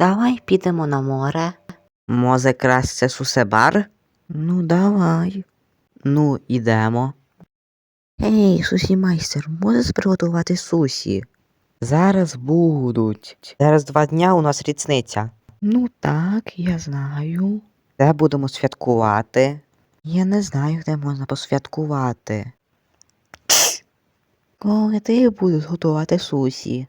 Давай підемо на море. Може, краще сусебар? Ну, давай. Ну, ідемо. Ей, сусі майстер, можеш приготувати сусі? Зараз будуть. Зараз два дня у нас річниця. Ну так, я знаю. Де будемо святкувати? Я не знаю, де можна посвяткувати. Коли ти будеш готувати сусі?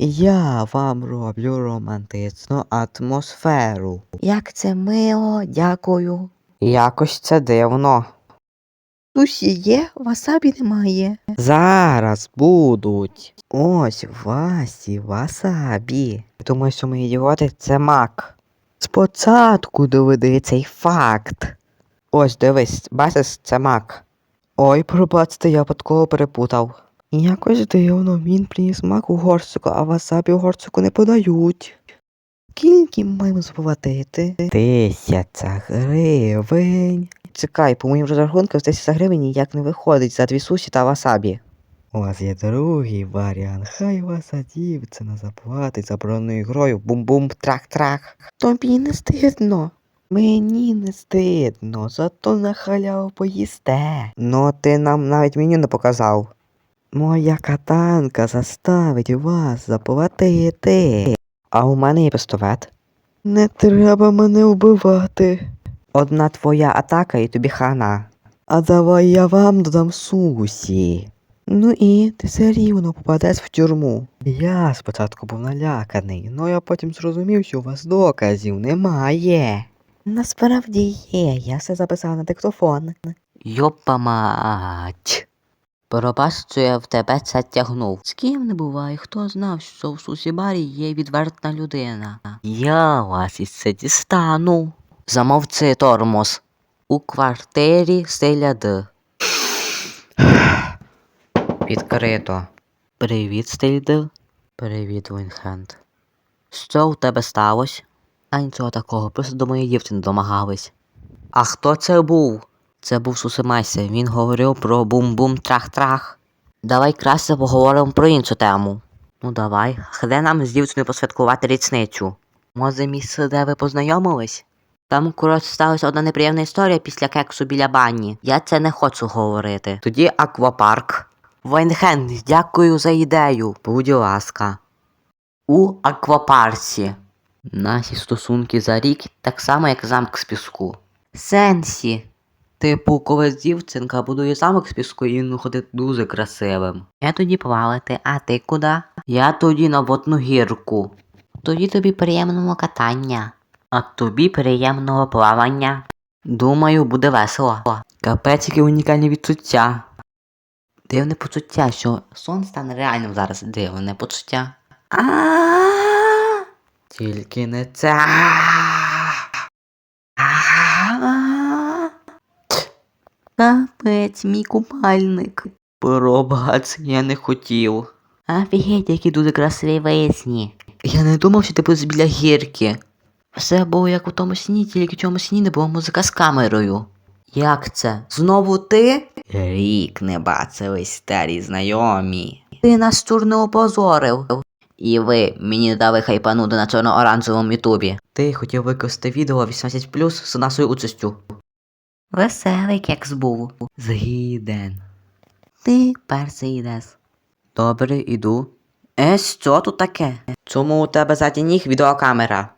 Я вам роблю романтичну атмосферу. Як це мило, дякую. Якось це дивно. Сусі є, васабі немає. Зараз будуть. Ось Васі, васабі. Думаю, що ми ідіоти це мак. Спочатку доведи цей факт. Ось дивись, бачиш, це мак. Ой, пробачте, я випадково перепутав. Якось дивно, він приніс мак у а васабі у не подають. Скільки маємо заплатити? Тисяча гривень. Чекай, по моїм розрахункам з гривень ніяк не виходить за дві суші та васабі. У вас є другий варіант. Хай ваша дівчина заплатить забороненою грою бум-бум трах-трах. Тобі не стидно. Мені не стидно, зато на халяву поїсте. Ну, ти нам навіть меню не показав. Моя катанка заставить вас заплатити. А у мене є пістолет. Не треба мене вбивати. Одна твоя атака і тобі хана. А давай я вам додам сусі. Ну і ти все рівно попадеш в тюрму. Я спочатку був наляканий, але я потім зрозумів, що у вас доказів немає. Насправді є, я все записав на диктофон. Йопа мать. Пробач, що я в тебе це тягнув. З ким не буває, хто знав, що в сусібарі є відвертна людина. Я вас із це дістану. Замовці тормоз. У квартирі стиля Д. Відкрито. Привіт, Стильдил. Привіт, Вінхенд. Що у тебе сталося? А нічого такого, просто до моєї дівчини домагались. А хто це був? Це був Сусимайся, він говорив про бум-бум трах-трах. Давай краще поговоримо про іншу тему. Ну давай, де нам з дівчиною посвяткувати річницю? Може, місце, де ви познайомились? Там, коротше, сталася одна неприємна історія після кексу біля бані. Я це не хочу говорити. Тоді аквапарк. Вайнхен, дякую за ідею. Будь ласка. У аквапарці. Наші стосунки за рік так само, як замок з піску. Сенсі. Типу, коли дівчинка будує замок з піску, і він виходить дуже красивим. Я тоді плавати, а ти куди? Я тоді на водну гірку. Тоді тобі приємного катання. А тобі приємного плавання. Думаю, буде весело. Капець, які унікальні відчуття. Дивне почуття, що сон стане реальним зараз. Дивне почуття. А. Тільки не це. А. Капець, мій купальник. Пробач, я не хотів. Офігеть, які дуже красиві весні. Я не думав, що ти будеш біля гірки. Все було як у тому сні, тільки в цьому сні не було музика з камерою. Як це? Знову ти? Рік не бачились старі знайомі. Ти нас не опозорив. І ви мені дали хайпанути на чорно-оранжевому ютубі. Ти хотів використати відео 18 з нашою участю. Веселий кекс був. Згіден. Ти перший йдеш. Добре, іду. Е, що тут таке? Чому у тебе ззаді ніг відеокамера?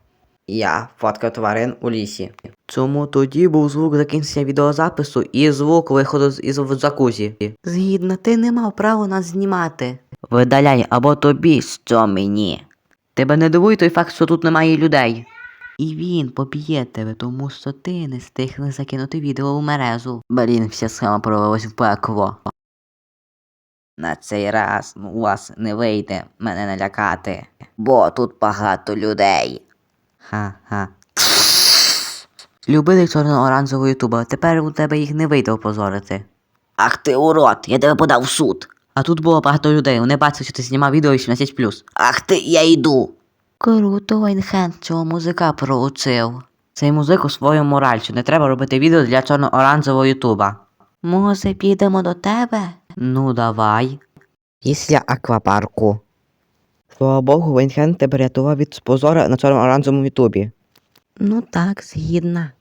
Я фоткав тварин у лісі. Чому тоді був звук закінчення відеозапису і звук виходу з із джакузі? Згідно, ти не мав права нас знімати. Видаляй або тобі, що мені. Тебе не дивує той факт, що тут немає людей. І він поб'є тебе, тому що ти не встигли закинути відео у мережу. Блін, вся схема провелась в пекло. На цей раз у вас не вийде мене налякати, бо тут багато людей. Ха-ха. Любитель чорно-оранжевого ютуба, тепер у тебе їх не вийде опозорити. Ах ти урод, я тебе подав в суд. А тут було багато людей, вони бачили, що ти знімав відео 18+. Ах ти, я йду. Круто, Вайнхенд цього музика проучив. Цей музик усвоїв мораль, що не треба робити відео для чорно-оранжевого ютуба. Може, підемо до тебе? Ну, давай. Після аквапарку. Слава Богу, Вейнхен тебе рятував від позора на цьому оранжевому ютубі. Ну так, згідна.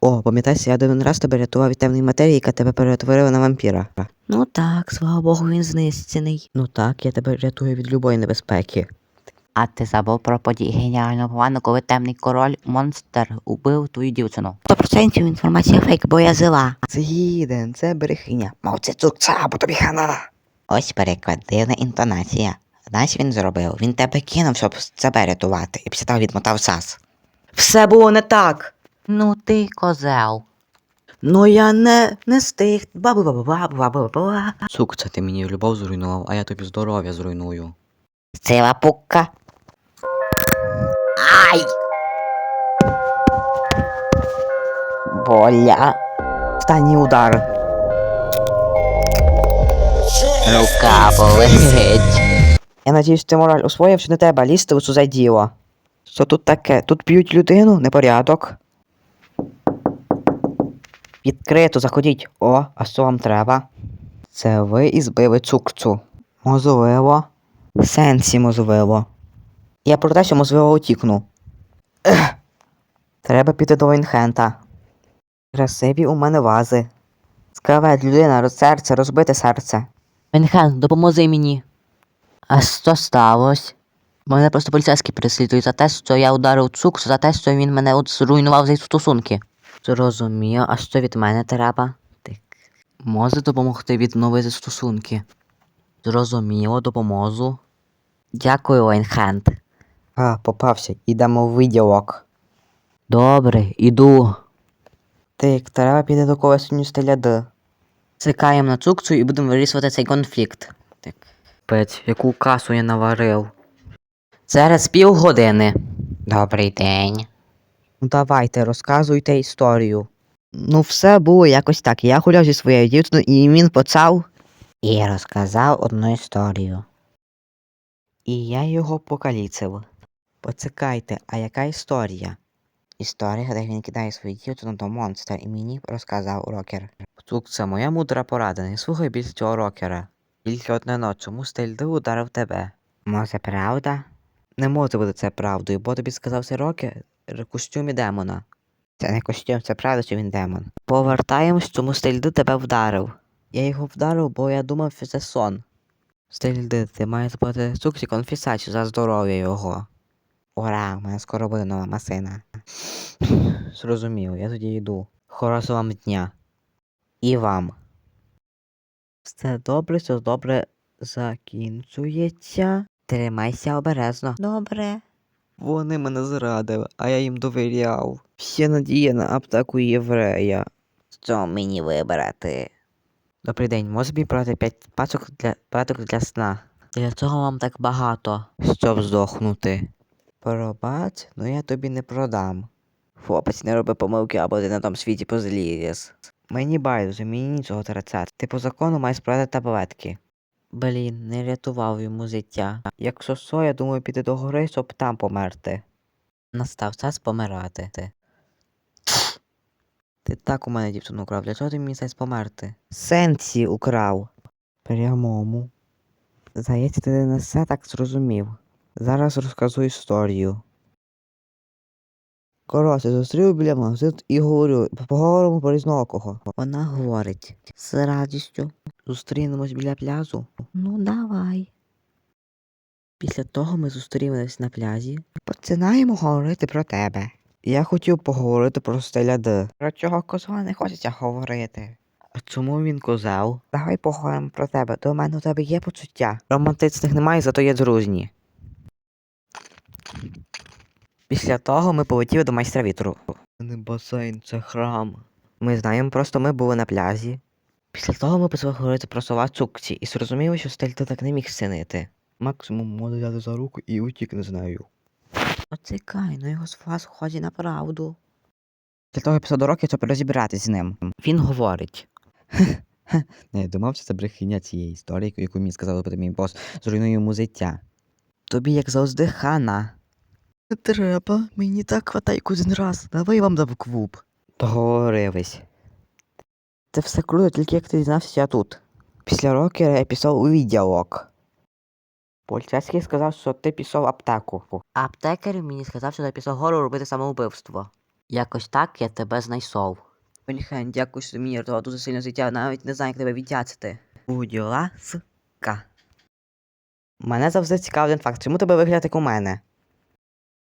О, пам'ятайся, я один раз тебе рятував від темної матерії, яка тебе перетворила на вампіра. Ну так, слава Богу, він знищений. Ну так, я тебе рятую від любої небезпеки. А ти забув про події геніального плану, коли темний король монстр убив твою дівчину. Сто процентів інформація фейк, бо я зила. Згіден, це брехня. Мов це цукца, бо тобі хана. Ось переклад, дивна інтонація. Знаєш, він зробив? Він тебе кинув, щоб себе рятувати, і після того відмотав сас. Все було не так. Ну ти козел. Ну я не, не стих. бабу бабу бабу бабу бабу Цукця, ти мені любов зруйнував, а я тобі здоров'я зруйную. Сила пукка. Ай! Боля. Останній удар. Рука болить. Я надіюсь, ти мораль освоїв, що не треба лізти у це діло. Що тут таке? Тут б'ють людину, непорядок. Відкрито заходіть. О, а що вам треба? Це ви і збили цукцу. Можливо. Сенсі можливо. Я про те, що можливо утікну. Ех. Треба піти до Вайнхента. Красиві у мене вази. Скавет, людина, роз серце, розбите серце. Венхан, допоможи мені. А що сталося? Мене просто поліцейські переслідують за те, що я ударив цуксу, за те, що він мене от зруйнував за стосунки. Зрозумію, а що від мене треба? Так. Може допомогти відновити стосунки. Зрозуміло, допоможу. Дякую, Вайнхенд. А, попався, ідемо в відділок. Добре, іду. Так, треба піти до когось стиля Д. Чекаємо на цукцу і будемо вирішувати цей конфлікт. Так. Пець, яку касу я наварив. Зараз півгодини. Добрий день. Ну давайте, розказуйте історію. Ну, все було якось так. Я гуляв зі своєю дівчиною, і він почав. І розказав одну історію. І я його покаліцив. Почекайте, а яка історія? Історія, де він кидає свою дівчину до монстра, і мені розказав рокер. Цук, це моя мудра порада, не слухай більше цього рокера. Тільки одне ночь, чому стиль Д ударив тебе? Може, правда? Не може бути це правдою, бо тобі сказав цей рокер в костюмі демона. Це не костюм, це правда, що він демон. Повертаємось, чому стиль Д тебе вдарив. Я його вдарив, бо я думав, що це сон. Стиль Д, ти маєш заплатити Цуксі конфісацію за здоров'я його. Ура, у мене скоро буде нова машина. Зрозумів, я тоді йду. Хорошого вам дня. І вам. Все добре, все добре закінчується. Тримайся обережно. Добре. Вони мене зрадили, а я їм довіряв. Всі надія на аптеку єврея. Що мені вибрати? Добрий день, може мені брати 5 пачок для пачок для сна. Для чого вам так багато? Щоб здохнути. Пробач, ну я тобі не продам. Хлопець, не роби помилки, або ти на тому світі позлієш. Мені байдуже, мені нічого трацати. Ти по закону маєш брати таблетки. Блін, не рятував йому життя. Якщо що, я думаю піти до гори, щоб там померти. Настав час помирати. Ти так у мене дівчину украв, для чого ти мені цей померти? Сенсі украв. Прямому. Здається, ти не все так зрозумів. Зараз розкажу історію. Коротше, зустрів біля магазину і говорю, поговоримо про різноокого. Вона говорить, З радістю. зустрінемось біля пляжу. Ну, давай. Після того ми зустрілись на пляжі. Починаємо говорити про тебе. Я хотів поговорити про стиля Д. Про чого козла не хочеться говорити. А чому він козел? Давай поговоримо про тебе. До мене у тебе є почуття. Романтичних немає, зато є дружні. Після того ми полетіли до майстра вітру. Це не басейн, це храм. Ми знаємо, просто ми були на пляжі. Після того ми почали говорити про слова цукці і зрозуміли, що стиль Д так не міг синити. Максимум може взяти за руку і утікне з нею. Почекай, ну його слова схожі на правду. Для того епізоду до роки, щоб розібратись з ним. Він говорить. Не, думав, що це брехня цієї історії, яку мені сказали про мій бос, зруйнує йому життя. Тобі, як завжди, хана. Не треба, мені так хватає кожен раз. Давай я вам дав клуб. Договорились. Це все круто, тільки як ти дізнався, що я тут. Після рокера я писав у відділок. Поліцейський сказав, що ти пішов в аптеку. Аптекар мені сказав, що я після гору робити самоубивство. Якось так я тебе знайшов. Бельхен, дякую, що мені рятував дуже сильно життя, навіть не знаю, як тебе віддячити. Будь ласка. Мене завжди цікавий факт, чому тебе вигляд як у мене?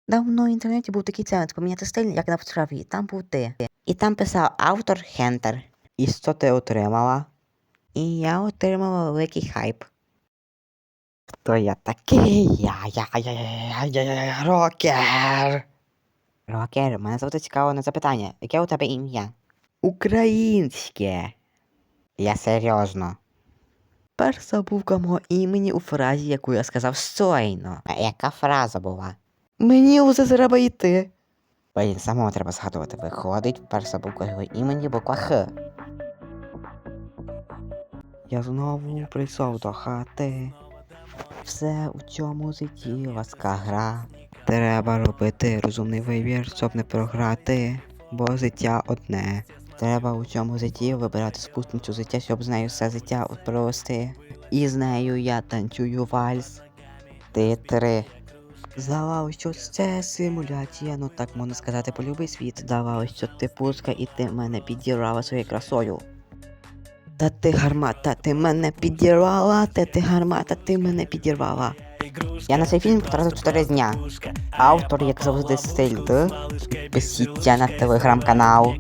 Давно в інтернеті був такий центр поміняти стиль, як на фотографії, там був ти. І там писав автор Хентер. І що ти отримала? І я отримала великий хайп. Хто я такий? Я, я, я, я, я, я, рокер. Рокер, мене завжди цікаво на запитання. Яке у тебе ім'я? Українське. Я серйозно. Перша буква мого імені у фразі, яку я сказав щойно. А яка фраза була? Мені вже треба йти. Блін, самого треба згадувати. Виходить, перша буква його імені буква Х. Я знову прийшов до хати. Все у цьому житті ласка гра. Треба робити розумний вибір, щоб не програти, бо життя одне. Треба у цьому житті вибирати спутницю життя, щоб з нею все життя провести. І з нею я танцюю вальс. Ти три. Здавалось, що це симуляція, ну так можна сказати, полюбий світ. Здавалось, що ти пуска і ти мене підірвала своєю красою. Та ти гармата, ти мене підірвала, та ти гармата, ти мене підірвала. Я на цей фільм потратив 4 дня. Автор, як завжди, стиль Д. Підписіться на телеграм-канал.